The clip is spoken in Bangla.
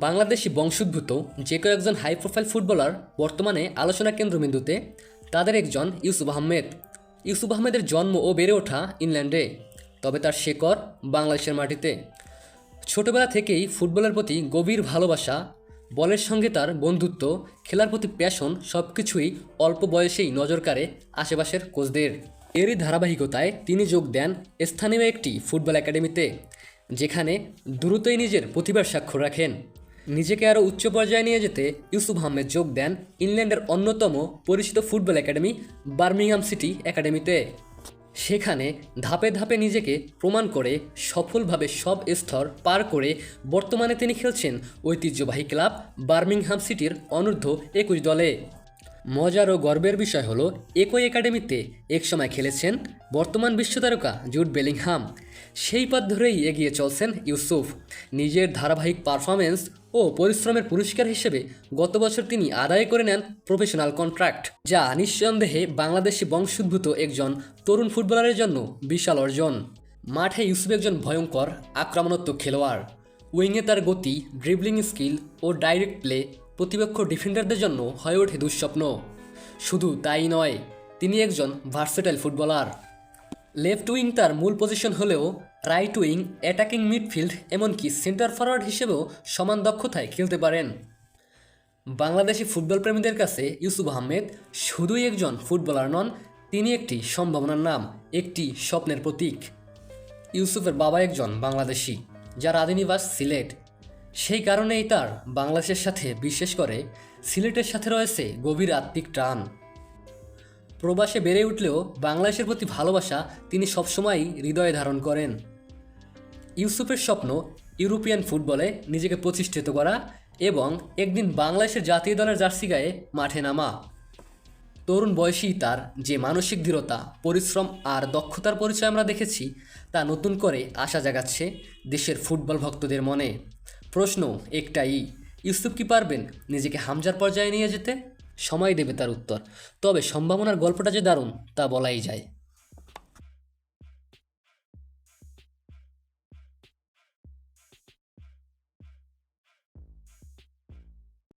বাংলাদেশি বংশোদ্ভূত যে কয়েকজন হাই প্রোফাইল ফুটবলার বর্তমানে আলোচনা কেন্দ্রবিন্দুতে, তাদের একজন ইউসুফ আহমেদ। ইউসুফ আহমেদের জন্ম ও বেড়ে ওঠা ইংল্যান্ডে, তবে তার শেকড় বাংলাদেশের মাটিতে। ছোটবেলা থেকেই ফুটবলের প্রতি গভীর ভালোবাসা, বলের সঙ্গে তার বন্ধুত্ব, খেলার প্রতি প্যাশন সব কিছুই অল্প বয়সেই নজর কাড়ে আশেপাশের কোচদের। এরই ধারাবাহিকতায় তিনি যোগ দেন স্থানীয় একটি ফুটবল একাডেমিতে যেখানে দ্রুতই নিজের প্রতিভার স্বাক্ষর রাখেন। নিজেকে আরও উচ্চ পর্যায়ে নিয়ে যেতে ইউসুফ আহমেদ যোগ দেন ইংল্যান্ডের অন্যতম পরিচিত ফুটবল একাডেমি বার্মিংহাম সিটি একাডেমিতে। সেখানে ধাপে ধাপে নিজেকে প্রমাণ করে সফলভাবে সব স্তর পার করে বর্তমানে তিনি খেলছেন ঐতিহ্যবাহী ক্লাব বার্মিংহাম সিটির অনূর্ধ্ব একুশ দলে। মজার ও গর্বের বিষয় হলো, একই একাডেমিতে একসময় খেলেছেন বর্তমান বিশ্বতারকা জুড বেলিংহাম। সেই পথ ধরেই এগিয়ে চলছেন ইউসুফ। নিজের ধারাবাহিক পারফরমেন্স ও পরিশ্রমের পুরস্কার হিসেবে গত বছর তিনি আদায় করে নেন প্রফেশনাল কন্ট্রাক্ট, যা নিঃসন্দেহে বাংলাদেশি বংশোদ্ভূত একজন তরুণ ফুটবলারের জন্য বিশাল অর্জন। মাঠে ইউসুফ একজন ভয়ঙ্কর, আক্রমণাত্মক খেলোয়াড়। উইংয়ে তার গতি ড্রিবলিং স্কিল ও ডাইরেক্ট প্লে প্রতিপক্ষ ডিফেন্ডারদের জন্য হয়ে ওঠে দুঃস্বপ্ন। শুধু তাই নয়, তিনি একজন ভার্সেটাইল ফুটবলার। লেফট উইং তার মূল পজিশন হলেও রাইট উইং, অ্যাটাকিং মিডফিল্ড, এমনকি সেন্টার ফরওয়ার্ড হিসেবেও সমান দক্ষতায় খেলতে পারেন। বাংলাদেশি ফুটবল প্রেমীদের কাছে ইউসুফ আহমেদ শুধুই একজন ফুটবলার নন, তিনি একটি সম্ভাবনার নাম, একটি স্বপ্নের প্রতীক। ইউসুফের বাবা একজন বাংলাদেশি, যার আদিনিবাস সিলেট। সেই কারণেই তার বাংলাদেশের সাথে বিশেষ করে সিলেটের সাথে রয়েছে গভীর আত্মিক টান। প্রবাসে বেড়ে উঠলেও বাংলাদেশের প্রতি ভালোবাসা তিনি সবসময়ই হৃদয়ে ধারণ করেন। ইউসুফের স্বপ্ন ইউরোপিয়ান ফুটবলে নিজেকে প্রতিষ্ঠিত করা এবং একদিন বাংলাদেশের জাতীয় দলের জার্সি গায়ে মাঠে নামা। তরুণ বয়সেই তার যে মানসিক দৃঢ়তা, পরিশ্রম আর দক্ষতার পরিচয় আমরা দেখেছি, তা নতুন করে আশা জাগাচ্ছে দেশের ফুটবল ভক্তদের মনে। প্রশ্ন একটাই, ইউসুফ কি পারবেন নিজেকে হামজার পর্যায়ে নিয়ে যেতে? সময় দেবে তার উত্তর। তবে সম্ভাবনার গল্পটা যে দারুণ, তা বলাই যায়।